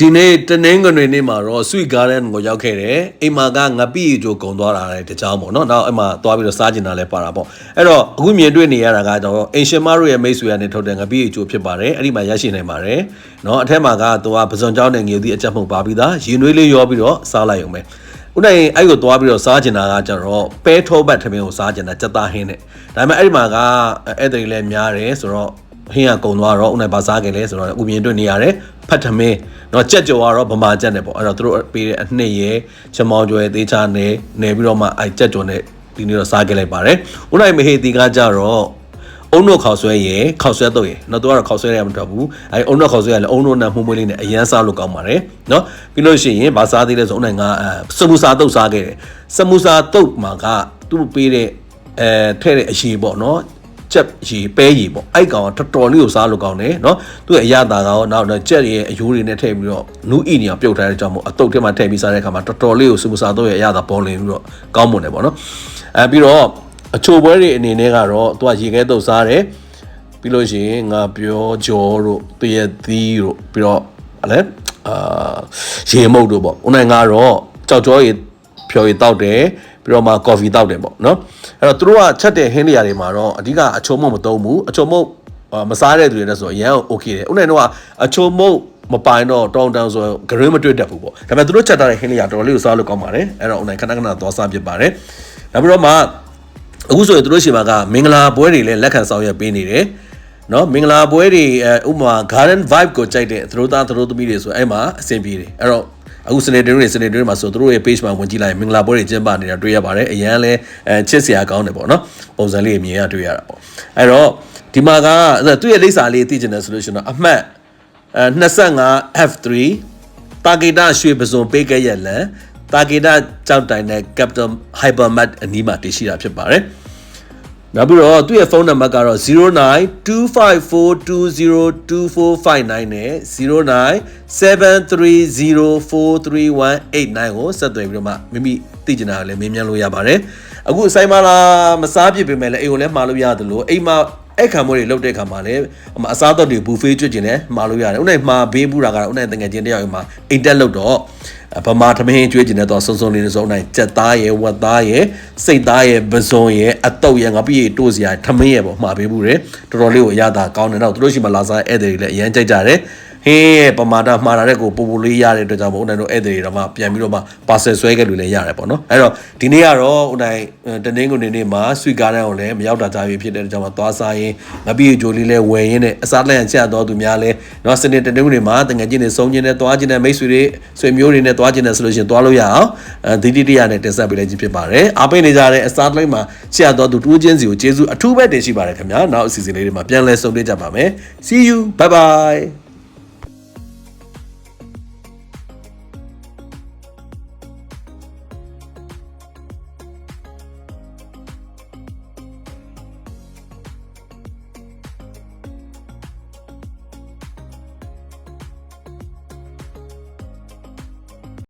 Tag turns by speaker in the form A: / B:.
A: ဒီနေ့တနင်္ဂနွေနေ့မှာတော့ Sweet Garden ကိုရောက်ခဲ့တယ်အိမ်မှာကငပိရီချိုကုံသွားတာလည်းတကြောင်ပေါ့နော်နောက်အဲ့မှာသွားပြီးတော့စားကျင်တာလည်းပါတာပေါ့အဲ့တော့အခုမြင်တွေ့နေရတာကတော့အင်ရှင်မတို့ရဲ့မိတ်ဆွေကနေထုတ်တဲ့ငပိရီချိုဖြစ်ပါတယ်အဲ့ဒီမှာရရှိနိုင်ပါတယ်နော်အထက်မှာကသူကပဇွန်ကြောင်းနဲ့ငြိုသည့်အချက်မှုပါပြီးသားရင်နွေးလေးရောပြီးတော့စားလိုက်ရုံပဲဥနိုင်အဲ့ကိုသွားပြီးတော့စားကျင်တာကကျတော့ပဲထောပတ်ထမင်းကိုစားကျင်တာစက်သားဟင်းနဲ့ဒါပေမဲ့အဲ့ဒီမှာကအဲ့တရီလည်းများတယ်ဆိုတော့ ဟင်းကကုံသွားတော့အုံနိုင်ပါစားခဲ့လဲဆိုတော့ဥမြင်တွေ့နေရတယ်ဖတ်ထမင်းတော့ကြက်ကြော်ကတော့ဗမာကြက်နဲ့ပေါ့အဲ့တော့သူတို့ပေးတဲ့အနှစ်ရဲချမောင်းကျွဲသေးချာနဲ့နေပြီးတော့မှအဲ့ကြက်ကြော်နဲ့ဒီနေ့တော့စားခဲ့လိုက်ပါတယ်ဥနိုင်မဟေတီကကြတော့အုံတို့ခေါက်ဆွဲရယ်ခေါက်ဆွဲတော့ရယ်နော်သူကတော့ခေါက်ဆွဲရမတော်ဘူးအဲအုံတို့ခေါက်ဆွဲရလဲအုံတို့နဲ့မှုမွေးလေးနဲ့အရန်စားလို့ကောင်းပါတယ်နော်ပြီးလို့ရှိရင်ဗာစားသေးလဲဆိုအုံနိုင်ကစမူစာတုတ်စားခဲ့တယ်စမူစာတုတ်မှာကသူ့ပေးတဲ့အဲထဲ့တဲ့အရေပေါ့နော် ကြက်ရေပဲရေပေါ့အဲ့ကောင်ကတော်တော်လေးကိုစားလို့ကောင်းတယ်နော်သူ့ရဲ့အရသာကောနောက်တော့ကြက်ရဲ့အယိုးတွေနဲ့ထည့်ပြီးတော့နူးအီနေအောင်ပြုတ်ထားတဲ့ကြောင့်မို့အတုပ်ထဲမှာထည့်ပြီးစားတဲ့အခါမှာတော်တော်လေးကိုစူပစာတော့ရဲ့အရသာပေါ်လင်ပြီးတော့ကောင်းမွန်တယ်ပေါ့နော်အဲပြီးတော့အချိုပွဲတွေအနေနဲ့ကတော့သူကရေခဲတုပ်စားတယ်ပြီးလို့ရှိရင်ငါပြောကြောတို့တရက်သီးတို့ပြီးတော့အဲ့လေအာရေမုတ်တို့ပေါ့ဦးနိုင်ကတော့ကြောက်ကြောရေ ဖြော်ရီတောက်တယ်ပြီးတော့မှကော်ဖီတောက်တယ်ပေါ့နော်အဲ့တော့သူတို့ကချက်တဲ့ဟင်းနေရာတွေမှာတော့အဓိကအချုံမုတ်မသုံးဘူးအချုံမုတ်မစားတဲ့သူတွေနဲ့ဆိုအရန်โอเคတယ်ဦးနိုင်တော့ကအချုံမုတ်မပိုင်တော့တောင်းတန်းဆိုဂရင်းမတွေ့တတ်ဘူးပေါ့ဒါပေမဲ့သူတို့ချက်ထားတဲ့ဟင်းနေရာတော်တော်လေးကိုစားလို့ကောင်းပါတယ်အဲ့တော့ဦးနိုင်ခဏခဏသွားစားဖြစ်ပါတယ်နောက်ပြီးတော့မှအခုဆိုရင်သူတို့ရှိမှာကမင်္ဂလာပွဲတွေလည်းလက်ခံဆောင်ရွက်ပေးနေတယ်နော်မင်္ဂလာပွဲတွေအဲဥပမာ garden vibe ကိုကြိုက်တဲ့သတို့သားသတို့သမီးတွေဆိုအဲ့မှာအဆင်ပြေတယ်အဲ့တော့ အခုစနေတင်းတွေစနေတင်းမှာဆိုတို့ရဲ့ page မှာဝင်ကြည့်လိုက်ရင်မင်္ဂလာပွဲတွေကျင်းပနေတာတွေ့ရပါတယ်အရန်လဲအဲချစ်စရာကောင်းတယ်ပေါ့နော်ပုံစံလေးမြင်ရတွေ့ရတာပေါ့အဲ့တော့ဒီမှာကသူ့ရဲ့လိပ်စာလေးသိချင်တယ်ဆိုလို့ရှိရင်တော့အမှတ်အဲ 25 F3 တာဂီတာရွှေပစုံပေးခဲ့ရလန်တာဂီတာကြောက်တိုင်နဲ့ Capital Hypermat အနီးမှာတည်ရှိတာဖြစ်ပါတယ် နောက်ပြီးတော့သူ့ရဲ့ဖုန်းနံပါတ်ကတော့0925420249နဲ့0973043189ကိုဆက်သွယ်ပြီးတော့မှမိမိသိကျင်တာကိုလည်းမေးမြန်းလို့ရပါတယ်အခုအဆိုင်မလာမစားပြစ်ပေမဲ့လည်းအိမ်ကိုလည်းမှာလို့ရတယ်လို့အိမ်မှာ အဲ့ခံမွေးတွေလုတ်တဲ့ခါမှာလည်းအစားတော့တွေဘူဖေးကျွတ်ကျင်လည်းမှာလို့ရတယ်ဥနိုင်မှာဘေးဘူးတာကတော့ဥနိုင်တငယ်ချင်းတယောက်အိမ်မှာအိမ်တက်လုတ်တော့ဗမာထမင်းကျွေးကျင်တဲ့တော့စုံစုံလေးစုံနိုင်ကြက်သားရယ်ဝက်သားရယ်စိတ်သားရယ်ပစုံရယ်အတုပ်ရယ်ငါပြည့်တိုးစရာထမင်းရယ်ပေါ့မှာပေးဘူးတယ်တော်တော်လေးကိုအရသာကောင်းတယ်တော့သူတို့ရှိမှလာစားဧည့်သည်တွေလည်းအရန်ကြိုက်ကြတယ် ဟင်းရဲ့ပမာဒမှားတာတဲ့ကိုပူပူလေးရတဲ့အတွက်ကြောင့်မို့ဦးနိုင်တို့ဧည့်သည်တွေတော့မှပြန်ပြီးတော့မှပါဆယ်ဆွဲခဲ့လို့လည်းရတယ်ပေါ့နော်အဲ့တော့ဒီနေ့ကတော့ဦးနိုင်တနင်္ဂနွေနေ့မှာဆွီကားတန်းကိုလည်းမရောက်တာကြပြီဖြစ်တဲ့အတွက်ကြောင့်မှသွားစားရင်ငပိဂျိုလေးလည်းဝယ်ရင်းနဲ့အစားလက်ရချက်တော့သူများလည်းနော်စနေတနင်္ဂနွေမှာတငယ်ချင်းတွေစုံကျင်နဲ့သွားကျင်တဲ့မိတ်ဆွေတွေဆွေမျိုးတွေနဲ့သွားကျင်တဲ့ဆိုလို့ရှိရင်သွားလို့ရအောင်အဲဒီတိတိရနဲ့တင်ဆက်ပေးလိုက်ခြင်းဖြစ်ပါတယ်အားပေးနေကြတဲ့အစားလိုက်မှာချက်တော့သူတူးချင်းစီကိုကျေးဇူးအထူးပဲတင်ရှိပါတယ်ခင်ဗျာနောက်အစီအစဉ်လေးတွေမှာပြန်လည်ဆုံတွေ့ကြပါမယ် see you bye bye